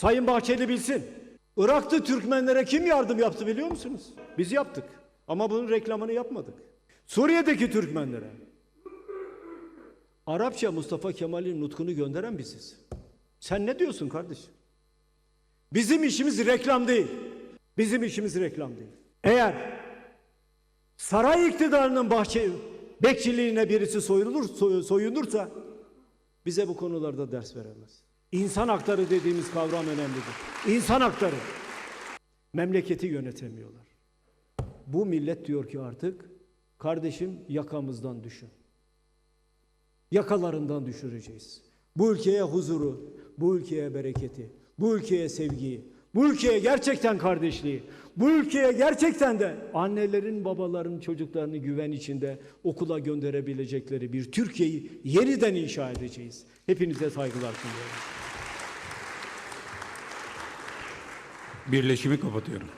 Sayın Bahçeli bilsin. Irak'ta Türkmenlere kim yardım yaptı biliyor musunuz? Biz yaptık. Ama bunun reklamını yapmadık. Suriye'deki Türkmenlere. Arapça Mustafa Kemal'in nutkunu gönderen biziz. Sen ne diyorsun kardeşim? Bizim işimiz reklam değil. Bizim işimiz reklam değil. Eğer saray iktidarının bahçe bekçiliğine birisi soyulur, soy- soyunursa bize bu konularda ders veremez. İnsan hakları dediğimiz kavram önemlidir. İnsan hakları. Memleketi yönetemiyorlar. Bu millet diyor ki artık kardeşim yakamızdan düşün. Yakalarından düşüreceğiz. Bu ülkeye huzuru, bu ülkeye bereketi, bu ülkeye sevgiyi, bu ülkeye gerçekten kardeşliği, bu ülkeye gerçekten de annelerin, babaların, çocuklarını güven içinde okula gönderebilecekleri bir Türkiye'yi yeniden inşa edeceğiz. Hepinize saygılar sunuyorum. Birleşimi kapatıyorum.